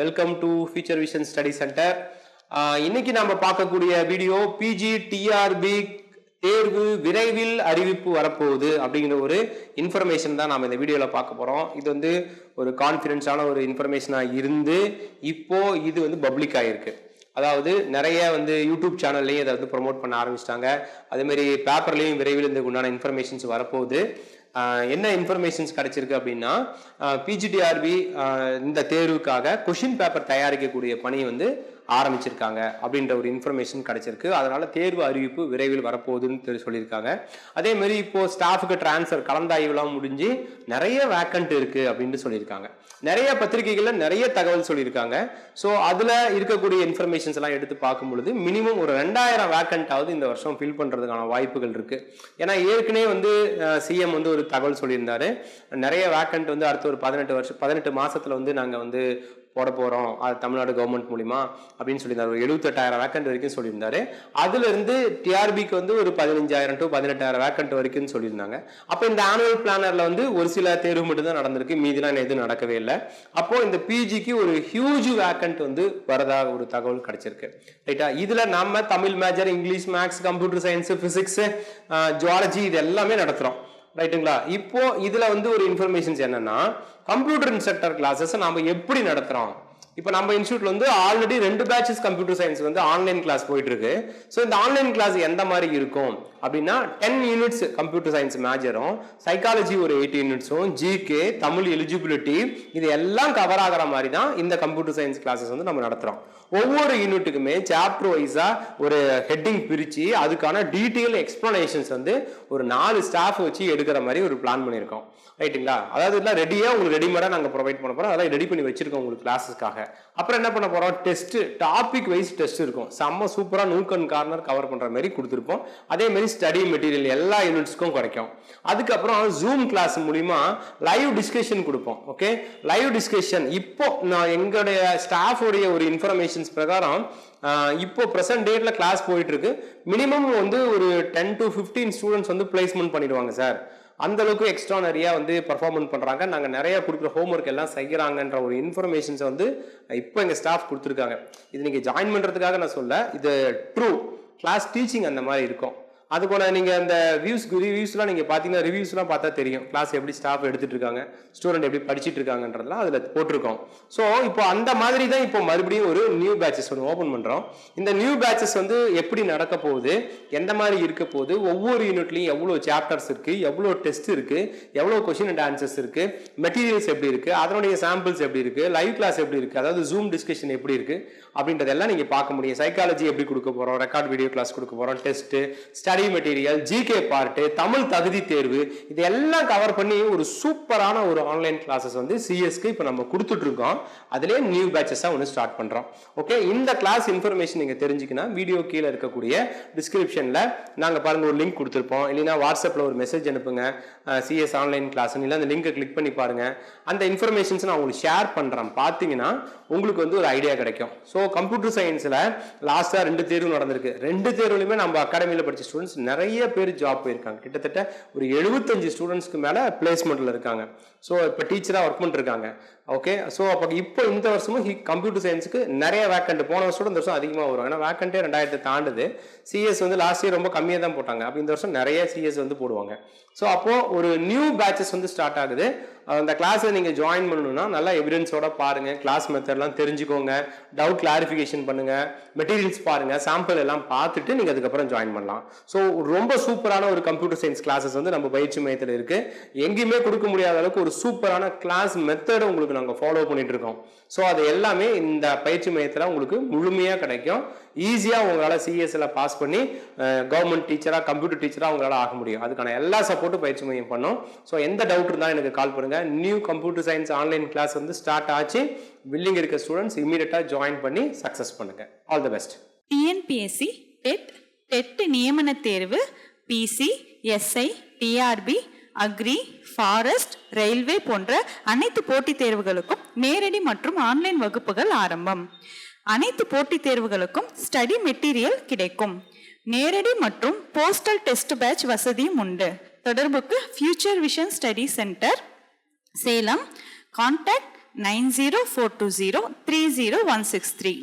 Welcome to future vision study centre இன்னைக்கு நம்ம பார்க்கக்கூடிய வீடியோ பிஜி டிஆர்பி தேர்வு விரைவில் அறிவிப்பு வரப்போகுது அப்படிங்கிற ஒரு இன்ஃபர்மேஷன் தான் நாம் இந்த வீடியோவில் பார்க்க போகிறோம் இது வந்து ஒரு கான்ஃபிடென்ஸான ஒரு இன்ஃபர்மேஷனாக இருந்து இப்போ இது வந்து பப்ளிக் ஆகிருக்கு அதாவது நிறைய வந்து யூடியூப் சேனல்லையும் இதை வந்து ப்ரொமோட் பண்ண ஆரம்பிச்சிட்டாங்க. அதேமாரி பேப்பர்லேயும் விரைவில் இந்த உண்டான இன்ஃபர்மேஷன்ஸ் வரப்போகுது. என்ன இன்ஃபர்மேஷன்ஸ் கிடைச்சிருக்கு அப்படின்னா பிஜிடிஆர்பி இந்த தேர்வுக்காக கொஷின் பேப்பர் தயாரிக்கக்கூடிய பணி வந்து ஆரம்பிச்சிருக்காங்க அப்படின்ற ஒரு இன்ஃபர்மேஷன் கிடைச்சிருக்கு. அதனால தேர்வு அறிவிப்பு விரைவில் வரப்போகுதுன்னு சொல்லியிருக்காங்க. அதே மாதிரி இப்போ ஸ்டாஃபுக்கு டிரான்ஸ்ஃபர் கலந்தாய்வுலாம் முடிஞ்சு நிறைய வேக்கண்ட் இருக்கு அப்படின்னு சொல்லியிருக்காங்க. நிறைய பத்திரிகைகள்ல நிறைய தகவல் சொல்லியிருக்காங்க. ஸோ அதுல இருக்கக்கூடிய இன்ஃபர்மேஷன்ஸ் எல்லாம் எடுத்து பார்க்கும் பொழுது மினிமம் ஒரு ரெண்டாயிரம் வேக்கண்டாவது இந்த வருஷம் ஃபில் பண்றதுக்கான வாய்ப்புகள் இருக்கு. ஏன்னா ஏற்கனவே வந்து சிஎம் வந்து ஒரு தகவல் சொல்லியிருந்தாரு. நிறைய வேக்கண்ட் வந்து அடுத்த ஒரு பதினெட்டு வருஷம் பதினெட்டு மாசத்துல வந்து நாங்க வந்து போட போகிறோம் அது தமிழ்நாடு கவர்மெண்ட் மூலிமா அப்படின்னு சொல்லியிருந்தார். ஒரு எழுபத்தெட்டாயிரம் வேக்கண்ட் வரைக்கும் சொல்லியிருந்தாரு. அதுலேருந்து டிஆர்பிக்கு வந்து ஒரு பதினஞ்சாயிரம் டு பதினெட்டாயிரம் வேக்கண்ட் வரைக்கும் சொல்லியிருந்தாங்க. அப்போ இந்த ஆனுவல் பிளானரில் வந்து ஒரு சில தேர்வு மட்டும்தான் நடந்திருக்கு. மீதிலாம் எதுவும் நடக்கவே இல்லை. அப்போது இந்த பிஜிக்கு ஒரு ஹியூஜ் வேக்கண்ட் வந்து வரதா ஒரு தகவல் கிடைச்சிருக்கு. ரைட்டா இதில் நம்ம Tamil major English maths computer science physics zoology இது எல்லாமே நடத்துகிறோம் ரைட்டுங்களா இப்போ இதுல வந்து ஒரு இன்ஃபர்மேஷன்ஸ் என்னன்னா கம்ப்யூட்டர் இன்ஸ்ட்ரக்டர் கிளாஸஸ் நாம எப்படி நடத்துறோம்? இப்போ நம்ம இன்ஸ்டியூட்ல வந்து ஆல்ரெடி ரெண்டு பேட்சஸ் கம்ப்யூட்டர் சயின்ஸ் வந்து ஆன்லைன் கிளாஸ் போயிட்டு இருக்கு. ஸோ இந்த ஆன்லைன் கிளாஸ் எந்த மாதிரி இருக்கும்? அப்படின்னா டென் யூனிட்ஸ் கம்ப்யூட்டர் சயின்ஸ் மேஜரும் சைக்காலஜி ஒரு எயிட் யூனிட்ஸும் ஜிகே தமிழ் எலிஜிபிலிட்டி இது எல்லாம் கவர் ஆகிற மாதிரி தான் இந்த கம்ப்யூட்டர் சயின்ஸ் கிளாஸஸ் வந்து நம்ம நடத்துகிறோம் ஒவ்வொரு யூனிட்டுக்குமே சாப்டர் வைஸாக ஒரு ஹெட்டிங் பிரித்து அதுக்கான டீட்டெயில் எக்ஸ்பிளனேஷன்ஸ் வந்து ஒரு நாலு ஸ்டாஃப் வச்சு எடுக்கிற மாதிரி ஒரு பிளான் பண்ணியிருக்கோம். ரைட்டுங்களா அதாவது எல்லாம் ரெடியாக உங்களுக்கு ரெடிமேடாக நாங்கள் ப்ரொவைட் பண்ண போகிறோம் அதெல்லாம் ரெடி பண்ணி வச்சுருக்கோம் உங்களுக்கு கிளாஸஸ்க்காக அப்புறம் என்ன பண்ண போகிறோம் டெஸ்ட்டு டாபிக் வைஸ் டெஸ்ட் இருக்கும். செம்ம சூப்பராக நூக்கன் கார்னர் கவர் பண்ணுற மாதிரி கொடுத்துருப்போம். அதே மாதிரி ஸ்டடி மெட்டீரியல் எல்லா யூனிட்ஸ்க்கும் கிடைக்கும். அதுக்கப்புறம் ஜூம் கிளாஸ் மூலிமா லைவ் டிஸ்கஷன் கொடுப்போம் ஓகே லைவ் டிஸ்கஷன் இப்போ நான் எங்களுடைய ஸ்டாஃபுடைய ஒரு இன்ஃபர்மேஷன்ஸ் பிரகாரம் இப்போ ப்ரெசன்ட் டேட்டில் கிளாஸ் போயிட்டுருக்கு. மினிமம் வந்து ஒரு டென் டு 15 ஸ்டூடெண்ட்ஸ் வந்து பிளேஸ்மெண்ட் பண்ணிடுவாங்க சார் அந்த அளவுக்கு எக்ஸ்ட்ரா நிறைய வந்து பர்ஃபார்மன்ஸ் பண்ணுறாங்க நாங்கள் நிறைய கொடுக்குற ஹோம் ஒர்க் எல்லாம் செய்கிறாங்கன்ற ஒரு இன்ஃபர்மேஷன்ஸ் வந்து இப்போ எங்கள் ஸ்டாஃப் கொடுத்துருக்காங்க. இது நீங்கள் ஜாயின் பண்ணுறதுக்காக நான் சொல்ல இது ட்ரூ கிளாஸ் டீச்சிங் அந்த மாதிரி இருக்கும். அது போல் நீங்கள் அந்த வியூஸ் ரிவ்யூஸ்லாம் நீங்கள் பார்த்தீங்கன்னா ரிவ்யூஸ்லாம் பார்த்தா தெரியும். கிளாஸ் எப்படி ஸ்டாஃப் எடுத்துட்டு இருக்காங்க ஸ்டூடெண்ட் எப்படி படிச்சுட்டு இருக்காங்கன்றதுலாம் அதில் போட்டிருக்கோம். ஸோ இப்போ அந்த மாதிரி தான் இப்போ மறுபடியும் ஒரு நியூ பேட்சஸ் ஒன்று ஓப்பன் பண்ணுறோம் இந்த நியூ பேட்சஸ் வந்து எப்படி நடக்க போகுது எந்த மாதிரி இருக்க போகுது ஒவ்வொரு யூனிட்லையும் எவ்வளோ சாப்டர்ஸ் இருக்குது எவ்வளோ டெஸ்ட் இருக்குது எவ்வளோ கொஷின் அண்ட் ஆன்சர்ஸ் இருக்குது மெட்டீரியல்ஸ் எப்படி இருக்குது அதனுடைய சாம்பிள்ஸ் எப்படி இருக்குது லைவ் கிளாஸ் எப்படி இருக்குது அதாவது ஜூம் டிஸ்கஷன் எப்படி இருக்குது அப்படின்றதெல்லாம் நீங்கள் பார்க்க முடியும். சைக்காலஜி எப்படி கொடுக்க போகிறோம் ரெக்கார்ட் வீடியோ கிளாஸ் கொடுக்க போகிறோம் test study material GK part Tamil தகுதி தேர்வு இது எல்லாம் கவர் பண்ணி ஒரு சூப்பரான ஒரு ஆன்லைன் கிளாஸஸ் வந்து சிஎஸ்க்கு இப்போ நம்ம கொடுத்துட்ருக்கோம் அதிலே அதுலேயே நியூ பேட்சஸாக ஒன்று ஸ்டார்ட் பண்ணுறோம் ஓகே இந்த கிளாஸ் இன்ஃபர்மேஷன் நீங்கள் தெரிஞ்சுக்கணும் வீடியோ கீழே இருக்கக்கூடிய டிஸ்கிரிப்ஷனில் நாங்கள் பாருங்கள் ஒரு லிங்க் கொடுத்துருப்போம். இல்லைன்னா வாட்ஸ்அப்பில் ஒரு மெசேஜ் அனுப்புங்க. சிஎஸ் ஆன்லைன் கிளாஸ்னு இல்லை அந்த லிங்கை கிளிக் பண்ணி பாருங்கள் அந்த இன்ஃபர்மேஷன்ஸ் நான் உங்களுக்கு ஷேர் பண்ணுறேன் பார்த்தீங்கன்னா உங்களுக்கு வந்து ஒரு ஐடியா கிடைக்கும். ஸோ கம்ப்யூட்டர் சயின்ஸில் லாஸ்ட்டாக ரெண்டு தேர்வு நடந்திருக்கு. ரெண்டு தேர்வுலையுமே நம்ம அகாடமியில் படிச்ச ஸ்டூடெண்ட்ஸ் நிறைய பேர் ஜாப் போயிருக்காங்க. கிட்டத்தட்ட ஒரு எழுபத்தஞ்சு ஸ்டூடெண்ட்ஸ்க்கு மேல பிளேஸ்மெண்ட்டில் இருக்காங்க. ஸோ இப்போ டீச்சராக ஒர்க் பண்ணிருக்காங்க ஓகே ஸோ அப்போ இப்போ இந்த வருஷமும் கம்ப்யூட்டர் சயின்ஸுக்கு நிறைய வேக்கண்ட் போன வருஷம் இந்த வருஷம் அதிகமாக வரும். ஏன்னா வேக்கண்டே ரெண்டாயிரத்து தாண்டுது. சிஎஸ் வந்து லாஸ்ட் இயர் ரொம்ப கம்மியாக தான் போட்டாங்க. அப்போ இந்த வருஷம் நிறைய சிஎஸ் வந்து போடுவாங்க. ஸோ அப்போது ஒரு நியூ பேட்சஸ் வந்து ஸ்டார்ட் ஆகுது. அந்த கிளாஸை நீங்கள் ஜாயின் பண்ணணும்னா நல்லா எவிடன்ஸோட பாருங்கள் கிளாஸ் மெத்தட்லாம் தெரிஞ்சுக்கோங்க. டவுட் கிளாரிஃபிகேஷன் பண்ணுங்கள் மெட்டீரியல்ஸ் பாருங்கள் சாம்பிள் எல்லாம் பார்த்துட்டு நீங்கள் அதுக்கப்புறம் ஜாயின் பண்ணலாம். ஸோ ரொம்ப சூப்பரான ஒரு கம்ப்யூட்டர் சயின்ஸ் கிளாஸஸ் வந்து நம்ம பயிற்சி மையத்தில் இருக்குது எங்கேயுமே கொடுக்க முடியாத அளவுக்கு ஒரு சூப்பரான கிளாஸ் மெத்தடை உங்களுக்கு நாங்கள் ஃபாலோ பண்ணிட்டு இருக்கோம் ஸோ அது எல்லாமே இந்த பயிற்சி மையத்தில் உங்களுக்கு முழுமையாக கிடைக்கும் ஈஸியாக உங்களால் சிஎஸ்ல பாஸ் பண்ணி கவர்மெண்ட் டீச்சராக கம்ப்யூட்டர் டீச்சராக உங்களால் ஆக முடியும் அதுக்கான எல்லா சப்போர்ட்டும் பயிற்சி மையம் பண்ணும் ஸோ எந்த டவுட் இருந்தாலும் எனக்கு கால் பண்ணுங்க new computer science online class வந்து ஸ்டார்ட் ஆச்சு வில்லிங் இருக்க ஸ்டூடெண்ட்ஸ் இமீடியட்டாக ஜாயின் பண்ணி சக்ஸஸ் பண்ணுங்க all the best TNPSC TET TET நியமன தேர்வு PC SI TRB agri forest railway போன்ற அனைத்து போட்டித் தேர்வுகளுக்கும் நேரடி மற்றும் ஆன்லைன் வகுப்புகள் ஆரம்பம். அனைத்து போட்டித் தேர்வுகளுக்கும் ஸ்டடி மெட்டீரியல் கிடைக்கும். நேரடி மற்றும் போஸ்டல் டெஸ்ட் பேட்ச் வசதியும் உண்டு. தொடர்புக்கு future vision study centre Salem contact nine zero four two zero three zero one six three